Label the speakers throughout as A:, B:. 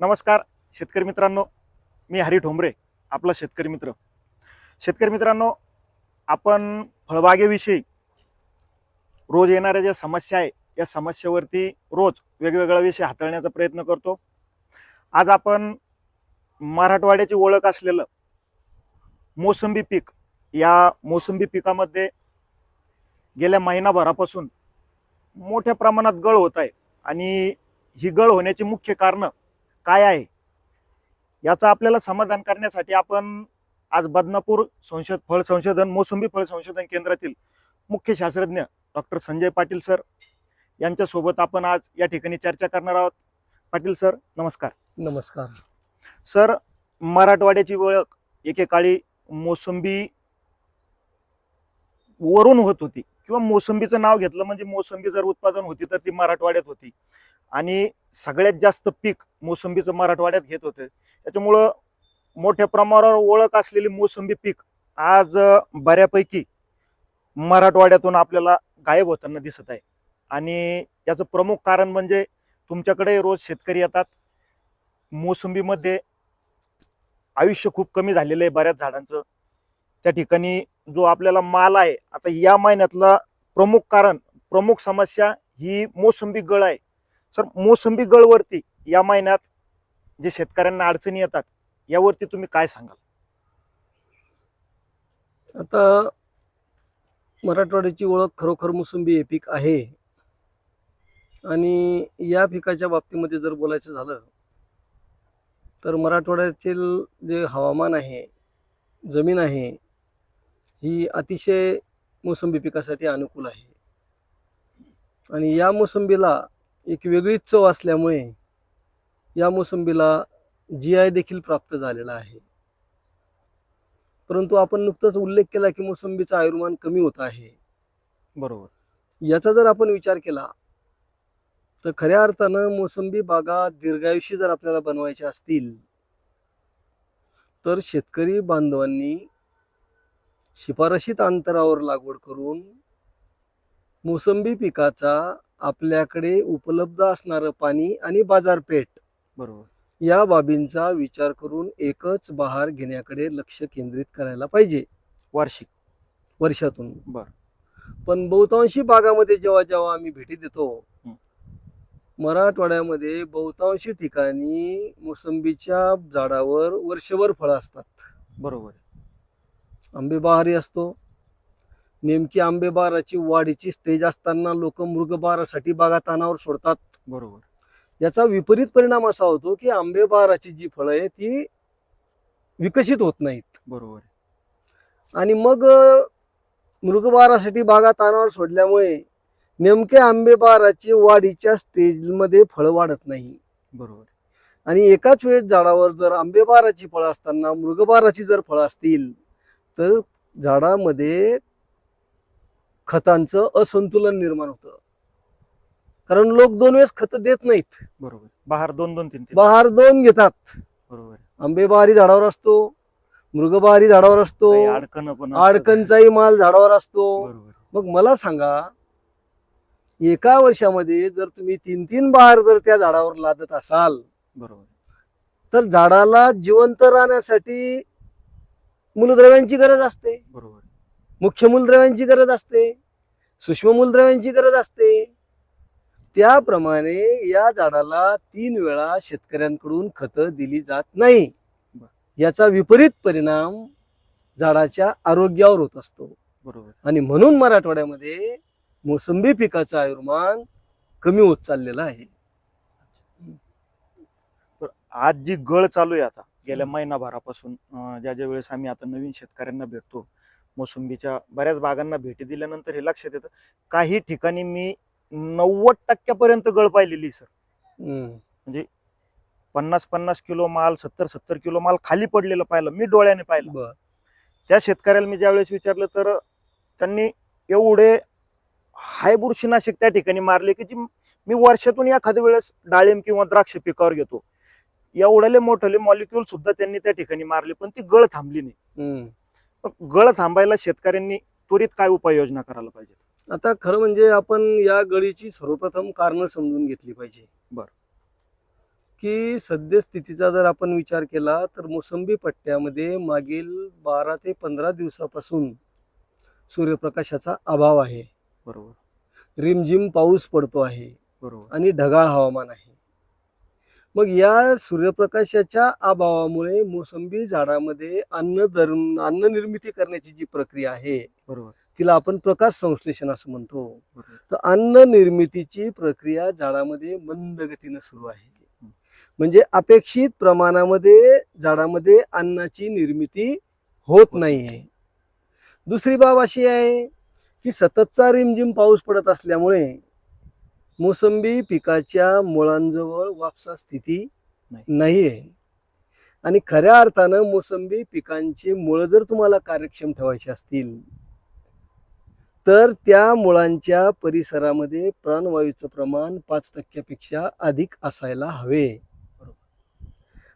A: नमस्कार शेतकरी मित्रांनो मी हरी ठोंबरे आपला शेतकरी मित्र. शेतकरी मित्रांनो आपण फळबागेविषयी रोज येणाऱ्या ज्या समस्या आहे या समस्येवरती रोज वेगवेगळा विषय हाताळण्याचा प्रयत्न करतो. आज आपण मराठवाड्याची ओळख असलेलं मोसंबी पीक या मोसंबी पिकामध्ये गेल्या महिनाभरापासून मोठ्या प्रमाणात गळ होत आहे आणि ही गळ होण्याची मुख्य कारणं काय आहे? याचं आपल्याला समाधान करण्यासाठी आपण आज बदनापूर संशोध फळ संशोधन मोसंबी फळ संशोधन केंद्रातील मुख्य शास्त्रज्ञ डॉक्टर संजय पाटील सर यांच्यासोबत आपण आज या ठिकाणी चर्चा करणार आहोत. पाटील सर नमस्कार.
B: नमस्कार.
A: सर मराठवाड्याची ओळख एकेकाळी मोसंबी वरून होत होती किंवा मोसंबीचं नाव घेतलं म्हणजे मोसंबी जर उत्पादन होती तर ती मराठवाड्यात होती. आणि सगळ्यात जास्त पीक मोसंबीचं मराठवाड्यात घेत होते. त्याच्यामुळं मोठ्या प्रमाणावर ओळख असलेली मोसंबी पीक आज बऱ्यापैकी मराठवाड्यातून आपल्याला गायब होताना दिसत आहे. आणि याचं प्रमुख कारण म्हणजे तुमच्याकडे रोज शेतकरी येतात. मोसंबीमध्ये आयुष्य खूप कमी झालेलं आहे बऱ्याच झाडांचं. त्या ठिकाणी जो आपल्याला माल आहे आता या महिन्यातला प्रमुख कारण प्रमुख समस्या ही मोसंबी गळ आहे. सर मोसंबी गळवरती या महिन्यात जे शेतकऱ्यांना अडचणी येतात यावरती तुम्ही काय सांगाल?
B: आता मराठवाड्याची ओळख खरोखर मोसंबी हे पीक आहे. आणि या पिकाच्या बाबतीमध्ये जर बोलायचं झालं तर मराठवाड्यातील जे हवामान आहे जमीन आहे ही अतिशय मोसंबी पिकासाठी अनुकूल आहे. आणि या मोसंबीला एक वेगळीच चव असल्यामुळे या मोसंबीला जी आय देखील प्राप्त झालेला आहे. परंतु आपण नुकताच उल्लेख केला की मोसंबीचं आयुर्मान कमी होत आहे.
A: बरोबर.
B: याचा जर आपण विचार केला तर खऱ्या अर्थानं मोसंबी बागा दीर्घायुषी जर आपल्याला बनवायच्या असतील तर शेतकरी बांधवांनी शिफारशीत अंतरावर लागवड करून मोसंबी पिकाचा आपल्याकडे उपलब्ध असणारं पाणी आणि बाजारपेठ.
A: बरोबर.
B: या बाबींचा विचार करून एकच बहार घेण्याकडे लक्ष केंद्रित करायला पाहिजे.
A: वार्षिक.
B: वर्षातून.
A: बर.
B: पण बहुतांशी भागामध्ये जेव्हा जेव्हा आम्ही भेटी देतो. मराठवाड्यामध्ये बहुतांशी ठिकाणी मोसंबीच्या झाडावर वर्षभर फळं असतात.
A: बरोबर
B: आंबेबहारी असतो नेमकी आंबेबहाराची वाढीची स्टेज असताना लोक मृगबहारासाठी बागा तानावर सोडतात.
A: बरोबर.
B: याचा विपरीत परिणाम असा होतो की आंबेबहाराची जी फळं आहे ती विकसित होत नाहीत.
A: बरोबर.
B: आणि मग अ, मृगबहारासाठी बागा तानावर सोडल्यामुळे नेमके आंबेबहाराची वाढीच्या स्टेजमध्ये फळं वाढत नाही.
A: बरोबर.
B: आणि एकाच वेळेस झाडावर जर आंबेबहाराची फळं असताना मृगबहाराची जर फळं असतील तर झाडामध्ये खतांचं असंतुलन निर्माण होतं. कारण लोक दोन वेळेस खत देत नाहीत.
A: बरोबर. बहार दोन दोन तीन तीन.
B: बहार दोन घेतात.
A: बरोबर.
B: आंबेबहारी झाडावर असतो मृगबहारी झाडावर असतो
A: काही अडकणं पण.
B: अडकणचाही माल झाडावर असतो.
A: बरोबर.
B: मग मला सांगा एका वर्षामध्ये जर तुम्ही तीन तीन बहार जर त्या झाडावर लादत असाल
A: बरोबर.
B: तर झाडाला जिवंत राहण्यासाठी मूलद्रव्यांची गरज असते.
A: बरोबर.
B: मुख्य मूलद्रव्यांची गरज असते सूक्ष्म मूलद्रव्यांची गरज असते. त्याप्रमाणे या झाडाला तीन वेळा शेतकऱ्यांकडून खतं दिली जात नाही. याचा विपरीत परिणाम झाडाच्या आरोग्यावर होत असतो.
A: बरोबर.
B: आणि म्हणून मराठवाड्यामध्ये मोसंबी पिकाचं आयुर्मान कमी होत चाललेलं आहे.
A: आज जी गळ चालू आहे आता गेल्या महिनाभरापासून अं, ज्या ज्या वेळेस आम्ही आता नवीन शेतकऱ्यांना भेटतो मोसंबीच्या बऱ्याच बागांना भेटी दिल्यानंतर हे लक्षात येतं. काही ठिकाणी मी नव्वद टक्क्यापर्यंत गळ पाहिलेली सर.
B: हम्म.
A: पन्नास पन्नास किलो माल सत्तर सत्तर किलो माल खाली पडलेलं पाहिलं मी डोळ्याने पाहिलं. त्या शेतकऱ्याला मी ज्यावेळेस विचारलं तर त्यांनी एवढे हाय बुरशीनाशक त्या ठिकाणी मारले की जी मी वर्षातून एखाद्या वेळेस डाळिंब किंवा द्राक्ष पिकावर घेतो. एवढ्याले मोठले मॉलिक्युल सुद्धा त्यांनी त्या ठिकाणी मारले पण ती गळ थांबली नाही. गळ थांबायला शेतकऱ्यांनी त्वरित काय उपाययोजना करायला पाहिजे?
B: आता खरं म्हणजे आपण या गळीची सर्वप्रथम कारण समजून घेतली पाहिजे.
A: बर.
B: की सद्यस्थितीचा जर आपण विचार केला तर मोसंबी पट्ट्यामध्ये मागील बारा ते पंधरा दिवसापासून सूर्यप्रकाशाचा अभाव आहे.
A: बरोबर.
B: रिमझिम पाऊस पडतो आहे.
A: बरोबर.
B: आणि ढगाळ हवामान आहे. मग या सूर्यप्रकाशाच्या अभावामुळे मोसंबी झाडामध्ये अन्न धरून अन्न निर्मिती करण्याची जी प्रक्रिया आहे
A: बरोबर.
B: तिला आपण प्रकाश संश्लेषण असं म्हणतो. तर अन्न निर्मितीची प्रक्रिया झाडामध्ये मंद गतीनं सुरू आहे. म्हणजे अपेक्षित प्रमाणामध्ये झाडामध्ये अन्नाची निर्मिती होत नाहीये. दुसरी बाब अशी आहे की सततचा रिमझिम पाऊस पडत असल्यामुळे मोसंबी पिकाच्या मुळांजवळ वापसा स्थिती
A: नाही.
B: आहे आणि खऱ्या अर्थानं मोसंबी पिकांची मुळं जर तुम्हाला कार्यक्षम ठेवायची असतील तर त्या मुळांच्या परिसरामध्ये प्राणवायूचं प्रमाण पाच टक्क्यापेक्षा अधिक असायला हवे.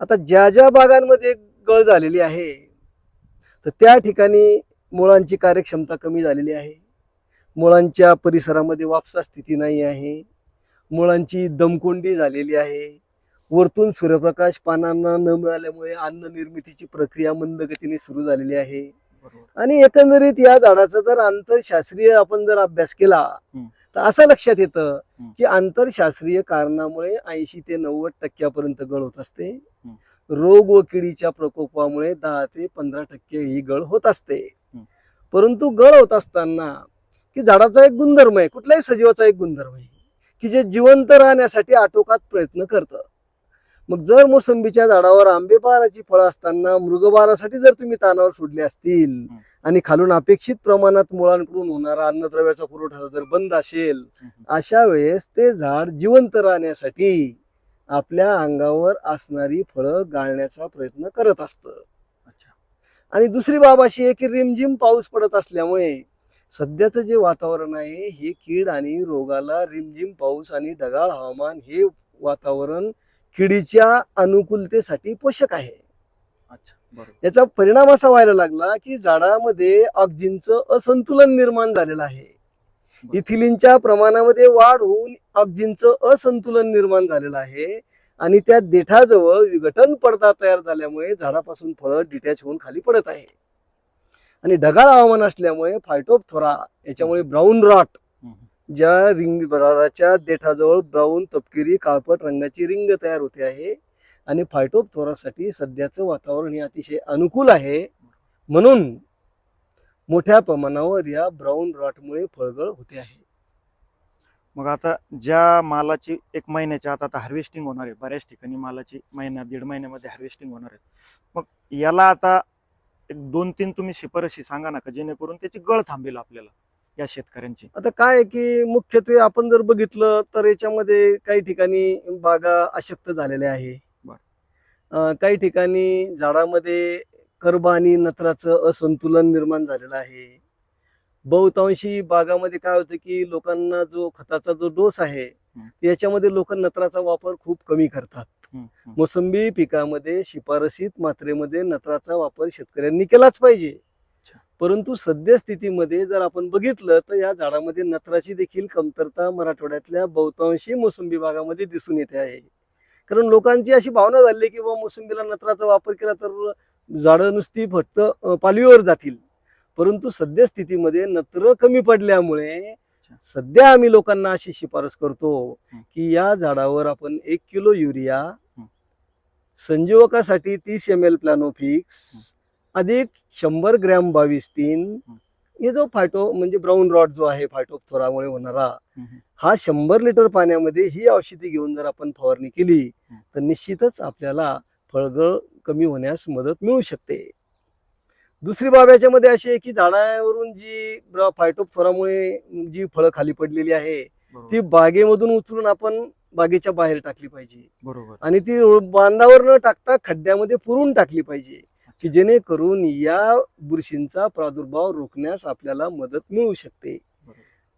B: आता ज्या ज्या बागांमध्ये गळ झालेली आहे तर त्या ठिकाणी मुळांची कार्यक्षमता कमी झालेली आहे. मुळांच्या परिसरामध्ये वापसा स्थिती नाही आहे मुळांची दमकोंडी झालेली आहे वरतून सूर्यप्रकाश पानांना न मिळाल्यामुळे अन्न निर्मितीची प्रक्रिया मंद गतीने सुरू झालेली आहे आणि एकंदरीत या झाडाचा जर आंतरशास्त्रीय आपण जर अभ्यास केला. तर असं लक्षात येतं. की आंतरशास्त्रीय कारणामुळे ऐंशी ते नव्वद टक्क्यापर्यंत गळ होत असते. रोग व किडीच्या प्रकोपामुळे दहा ते पंधरा टक्के ही गळ होत असते. परंतु गळ होत असताना की झाडाचा एक गुणधर्म आहे कुठल्याही सजीवाचा एक गुणधर्म आहे की जे जिवंत राहण्यासाठी आटोकात प्रयत्न करतं. मग जर मोसंबीच्या झाडावर आंबेबाराची फळं असताना मृगबारासाठी जर तुम्ही तानावर सोडले असतील. आणि खालून अपेक्षित प्रमाणात मुळांकडून होणारा अन्नद्रव्याचा पुरवठा जर बंद असेल अशा वेळेस ते झाड जिवंत राहण्यासाठी आपल्या अंगावर असणारी फळं गाळण्याचा प्रयत्न करत असतं.
A: अच्छा.
B: आणि दुसरी बाब अशी आहे की रिमझिम पाऊस पडत असल्यामुळे सध्याचं जे वातावरण आहे हे कीड आणि रोगाला रिमझिम पाऊस आणि ढगाळ हवामान हे वातावरण किडीच्या अनुकूलतेसाठी पोषक आहे.
A: अच्छा बरोबर.
B: याचा परिणाम असा व्हायला लागला की झाडामध्ये ऑक्सिजनचं असंतुलन निर्माण झालेलं आहे. इथिलिनच्या प्रमाणामध्ये वाढ होऊन ऑक्सिजनचं असंतुलन निर्माण झालेलं आहे आणि त्या देठाजवळ विघटन पडदा तयार झाल्यामुळे झाडापासून फळं डिटॅच होऊन खाली पडत आहे. आणि ढगाळ हवामान असल्यामुळे फायटोपथोरा याच्यामुळे ब्राऊन रॉट. ज्या रिंग बराराच्या देठाजवळ ब्राऊन तपकिरी काळपट रंगाची रिंग तयार होते आहे. आणि फायटोपथोरासाठी सध्याचं वातावरण हे अतिशय अनुकूल आहे. म्हणून मोठ्या प्रमाणावर या ब्राऊन रॉटमुळे फळगळ होते आहे.
A: मग आता ज्या मालाची एक महिन्याच्या आता आता हार्वेस्टिंग होणार आहे बऱ्याच ठिकाणी मालाची महिन्या दीड महिन्यामध्ये हार्वेस्टिंग होणार आहे. मग याला आता एक दोन तीन तुम्ही शिफारशी सांगा ना का जेणेकरून त्याची गळ थांबेल आपल्याला या शेतकऱ्यांची
B: आता काय आहे की मुख्यत्वे आपण जर बघितलं तर याच्यामध्ये काही ठिकाणी बागा अशक्त झालेल्या आहे. अं, काही ठिकाणी झाडामध्ये कर्ब आणि नत्राचं असंतुलन निर्माण झालेलं आहे बहुतांशी बागामध्ये काय होतं की लोकांना जो खताचा जो डोस आहे
A: हं.
B: याच्यामध्ये लोक नत्राचा वापर खूप कमी करतात. मोसंबी पिकामध्ये शिफारसीत मात्रेमध्ये नत्राचा वापर शेतकऱ्यांनी केलाच पाहिजे. परंतु सद्यस्थितीमध्ये जर आपण बघितलं तर या झाडामध्ये नत्राची देखील कमतरता मराठवाड्यातल्या बहुतांशी मोसंबी बागामध्ये दिसून येते आहे. कारण लोकांची अशी भावना झाली की बाबा मोसंबीला नत्राचा वापर केला तर झाडं नुसती फक्त पालवीवर जातील. परंतु सद्यस्थितीमध्ये नत्र कमी पडल्यामुळे सध्या आम्ही लोकांना अशी शिफारस करतो. की या झाडावर आपण एक किलो युरिया. संजीवकासाठी तीस एम एल प्लॅनोफिक्स अधिक शंभर ग्रॅम बावीस तीन
A: हं.
B: जो फायटो म्हणजे ब्राऊन रॉड जो आहे फायटोपथोरामुळे होणारा
A: हम्म.
B: हा शंभर लिटर पाण्यामध्ये ही औषधी घेऊन जर आपण फवारणी केली. तर निश्चितच आपल्याला फळगळ कमी होण्यास मदत मिळू शकते दुसरी बाब याच्यामध्ये अशी आहे की झाडावरून जी फायटोपथोरामुळे जी फळं खाली पडलेली आहे. ती बागेमधून उचलून आपण बागेच्या बाहेर टाकली पाहिजे
A: बरोबर
B: आणि ती बांधावर न टाकता खड्ड्यामध्ये पुरून टाकली पाहिजे की जेणेकरून या बुरशींचा प्रादुर्भाव रोखण्यास आपल्याला मदत मिळू शकते.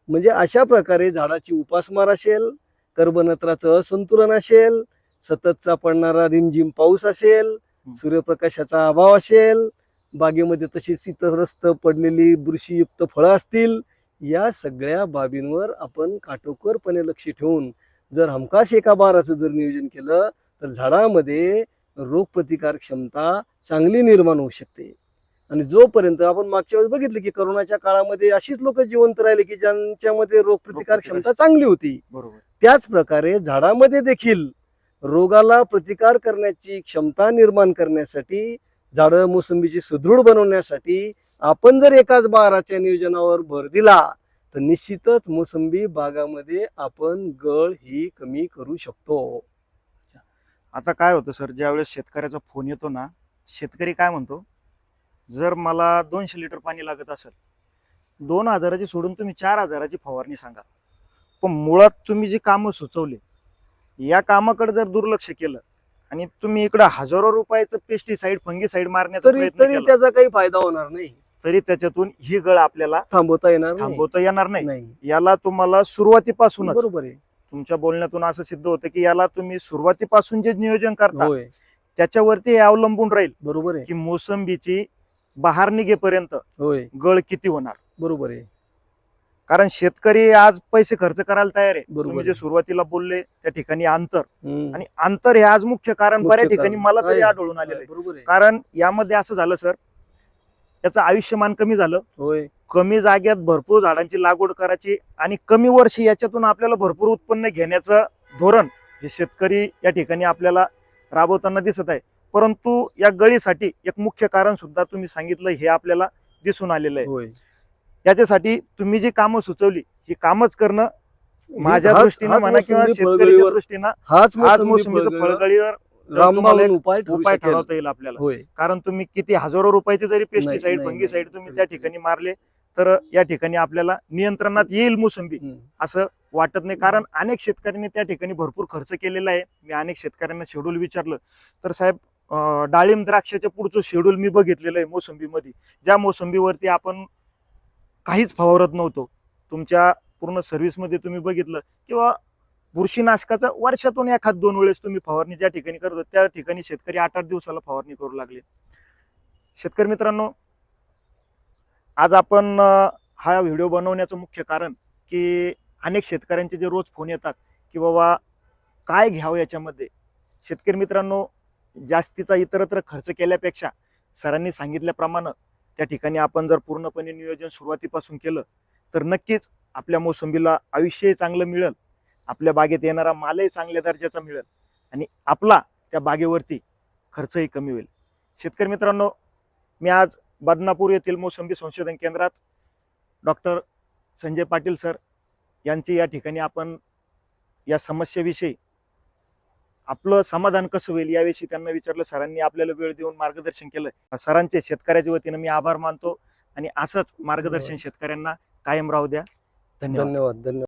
B: म्हणजे अशा प्रकारे झाडाची उपासमार असेल कर्बनत्राचं असंतुलन असेल सततचा पडणारा रिमझिम पाऊस असेल. सूर्यप्रकाशाचा अभाव असेल बागेमध्ये तशीच इतरस्त पडलेली बुरशीयुक्त फळं असतील या सगळ्या बाबींवर आपण काटेकोरपणे लक्ष ठेवून जर हमखास एका बाराचं जर नियोजन केलं तर झाडामध्ये रोगप्रतिकार क्षमता चांगली निर्माण होऊ शकते. आणि जोपर्यंत आपण मागच्या वेळेस बघितलं की करोनाच्या काळामध्ये अशीच लोक जिवंत राहिले की ज्यांच्यामध्ये रोगप्रतिकार क्षमता चांगली होती
A: बरोबर.
B: त्याच प्रकारे झाडामध्ये देखील रोगाला प्रतिकार करण्याची क्षमता निर्माण करण्यासाठी झाडं मोसंबीची सुदृढ बनवण्यासाठी आपण जर एकाच बाराच्या नियोजनावर भर दिला तर निश्चितच मोसंबी बागामध्ये आपण गळ ही कमी करू शकतो.
A: आता काय होतं सर ज्यावेळेस शेतकऱ्याचा फोन येतो ना शेतकरी काय म्हणतो जर मला दोनशे लिटर पाणी लागत असेल दोन हजाराची सोडून तुम्ही चार हजाराची फवारणी सांगा. पण मुळात तुम्ही जी कामं सुचवली या कामाकडे जर दुर्लक्ष केलं आणि तुम्ही इकडं हजारो रुपयाचं पेस्टिसाईड फंगीसाईड मारण्याचा
B: तरी
A: प्रयत्न
B: तरी
A: केला.
B: त्याचा काही फायदा होणार नाही.
A: तरी त्याच्यातून ही गळ आपल्याला
B: थांबवता येणार नाही.
A: थांबवता येणार नाही.
B: नाही.
A: याला तुम्हाला सुरुवातीपासूनच
B: बरोबर आहे.
A: तुमच्या बोलण्यातून असं सिद्ध होतं की याला तुम्ही सुरुवातीपासून जे नियोजन करता
B: होय.
A: त्याच्यावरती हे अवलंबून राहील
B: बरोबर आहे.
A: की मोसंबीची बहार निघेपर्यंत
B: होय.
A: गळ किती होणार?
B: बरोबर आहे.
A: कारण शेतकरी आज पैसे खर्च करायला तयार आहे.
B: बरोबर
A: तुम्ही जे. सुरुवातीला बोलले त्या ठिकाणी अंतर. आणि अंतर हे आज मुख्य कारण बऱ्याच ठिकाणी. मला तरी. आढळून आलेलं आहे. कारण यामध्ये असं झालं सर त्याचं आयुष्यमान कमी झालं. कमी जाग्यात भरपूर झाडांची लागवड करायची आणि कमी वर्षी याच्यातून आपल्याला भरपूर उत्पन्न घेण्याचं धोरण हे शेतकरी या ठिकाणी आपल्याला राबवताना दिसत आहे. परंतु या गळीसाठी एक मुख्य कारण सुद्धा तुम्ही सांगितलं हे आपल्याला दिसून आलेलं आहे.
B: होय.
A: याच्यासाठी तुम्ही जी कामं सुचवली ही कामच करणं माझ्या
B: हाच-
A: दृष्टीनं
B: हाच
A: म्हणा किंवा
B: मोसंबी
A: शेतकरीच्या
B: फळगळीवर-
A: दृष्टीनं
B: हाच
A: आज मोसंबीचं
B: फळगळीवर
A: तुम्हाला एक
B: उपाय ठरू
A: उपाय
B: शकेल.
A: ठरवता येईल आपल्याला.
B: होय.
A: कारण तुम्ही किती हजारो रुपयाचे जरी पेस्टिसाईड
B: नाही,
A: फंगीसाईड
B: नाही.
A: तुम्ही त्या ठिकाणी मारले तर या ठिकाणी आपल्याला नियंत्रणात येईल मोसंबी.
B: हम्म.
A: असं वाटत नाही. कारण अनेक शेतकऱ्यांनी त्या ठिकाणी भरपूर खर्च केलेला आहे. मी अनेक शेतकऱ्यांना शेड्यूल विचारलं. तर साहेब अं, डाळिंब द्राक्षाच्या पुढचं शेड्यूल मी बघितलेलं आहे मोसंबीमध्ये. ज्या मोसंबीवरती आपण काहीच फवारत नव्हतो. तुमच्या पूर्ण सर्व्हिसमध्ये तुम्ही बघितलं किंवा बुरशीनाशकाचा वर्षातून एखाद दोन वेळेस तुम्ही फवारणी ज्या ठिकाणी करतो त्या ठिकाणी शेतकरी आठ आठ दिवसाला फवारणी करू लागले. शेतकरी मित्रांनो आज आपण हा व्हिडिओ बनवण्याचं मुख्य कारण की अनेक शेतकऱ्यांचे जे रोज फोन येतात की बाबा काय घ्यावं याच्यामध्ये? शेतकरी मित्रांनो जास्तीचा इतरत्र खर्च केल्यापेक्षा सरांनी सांगितल्याप्रमाणे त्या ठिकाणी आपण जर पूर्णपणे नियोजन सुरुवातीपासून केलं तर नक्कीच आपल्या मोसंबीला आयुष्यही चांगलं मिळेल. आपल्या बागेत येणारा मालही चांगल्या दर्जाचा मिळेल. आणि आपला त्या बागेवरती खर्चही कमी होईल. शेतकरी मित्रांनो मी आज बदनापूर येथील मोसंबी संशोधन केंद्रात डॉक्टर संजय पाटील सर यांची या ठिकाणी आपण या समस्येविषयी आपलं समाधान कसं होईल याविषयी त्यांना विचारलं. सरांनी आपल्याला वेळ देऊन मार्गदर्शन केलं. सरांचे शेतकऱ्याच्या वतीनं मी आभार मानतो आणि असंच मार्गदर्शन शेतकऱ्यांना कायम राहू द्या. धन्यवाद.
B: धन्यवाद धन्यवाद.